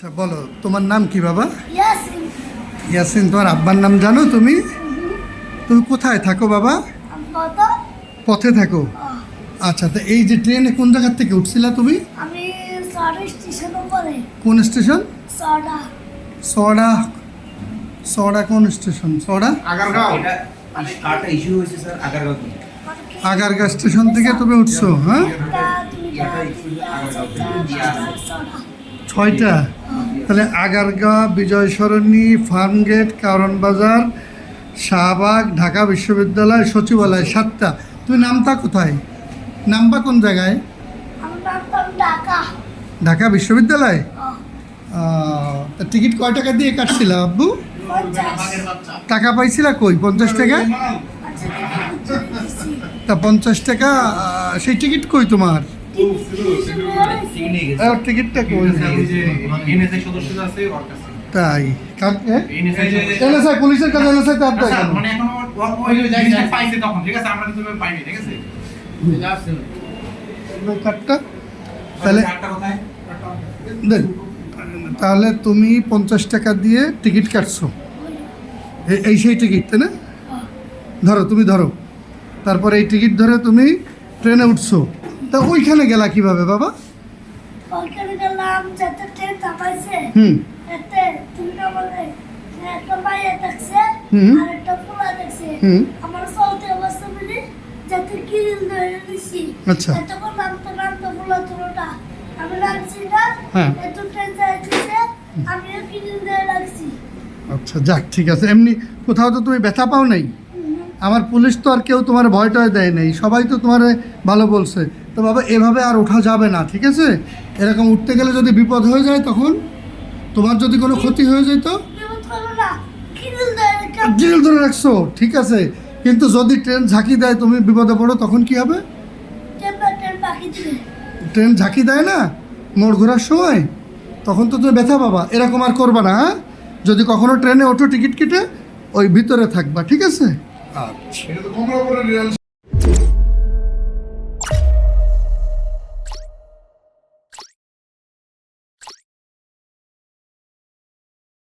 আচ্ছা বলো তোমার নাম কি বাবা? ইয়াসিন। ইয়াসিন তোমার আব্বার নাম জানো তুমি? তুমি কোথায় থাকো বাবা? পথে। থাকো। আচ্ছা তো এই যে ট্রেনে কোন জায়গার থেকে উঠছিলা তুমি? আমি স্টেশন কোন স্টেশন? সডা সড়া সড়া কোন স্টেশন? সড়া আগারগাঁও। এটা ইস্যু হয়েছে স্যার আগারগাঁও আগারগা স্টেশন থেকে তুমি উঠছো হ্যাঁ? ছয়টা? তাহলে আগারগা বিজয় সরণি ফার্মগেট কারণ বাজার শাহবাগ ঢাকা বিশ্ববিদ্যালয় সচিবালয় সাতটা। তুমি নামতা কোথায়? নামবা কোন জায়গায়? ঢাকা। বিশ্ববিদ্যালয়? তা টিকিট কয় টাকা দিয়ে কাটছিল আব্বু? টাকা পাইছিলা কই? পঞ্চাশ টাকা? আচ্ছা তা পঞ্চাশ টাকা সেই টিকিট কই তোমার? টিকিটটা কই এনএসআই সদস্য আছে ওর কাছে। তাই। কাকে এনএসআই এনএসআই পুলিশের কাছে এনএসআই তো আপনার মানে এখন ও- ও- ওই জিনিসটা পাইছে তখন ঠিক আছে? আমরা কিন্তু পাইনি ঠিক আছে? কার্ডটা? তাহলে দেখ তাহলে তুমি পঞ্চাশ টাকা দিয়ে টিকিট কাটছো। এই সেই টিকিট তাই না? ধরো তুমি ধরো। তারপরে এই টিকিট ধরে তুমি ট্রেনে উঠছো। তা ওইখানে গেলা কীভাবে বাবা? ওইখানে গেলাম যাতে ট্রেন চাপাইছে হুম এতে দুইটা বলে একটা মাইয়া দেখছে হুম। আর একটা পোলা দেখছে হুম। আমার চলতে অবস্থা মিলে যাতে কিরিল ধরে নিছি আচ্ছা। এতক্ষণ নামতে নামতে পোলা তুলোটা আমি লাগছি না হ্যাঁ। এত ট্রেন আমিও কিরিল ধরে লাগছি আচ্ছা যাক ঠিক আছে এমনি কোথাও তো তুমি ব্যথা পাও নাই আমার পুলিশ তো আর কেউ তোমার ভয় টয় দেয় নেই সবাই তো তোমার ভালো বলছে। তো বাবা এভাবে আর ওঠা যাবে না ঠিক আছে? এরকম উঠতে গেলে যদি বিপদ হয়ে যায় তখন তোমার যদি কোনো ক্ষতি হয়ে যায় তো? কিরিল ধরে জিল ধরে রাখছো ঠিক আছে। কিন্তু যদি ট্রেন ঝাঁকি দেয় তুমি বিপদে পড়ো তখন কি হবে? ট্রেন ঝাঁকি দেয় না? মোড় ঘোরার সময়? তখন তো তুমি ব্যথা পাবা এরকম আর করবা না হ্যাঁ? যদি কখনো ট্রেনে ওঠো টিকিট কেটে ওই ভিতরে থাকবা ঠিক আছে? আচ্ছা। সেটা তো পনেরো করে রিয়াল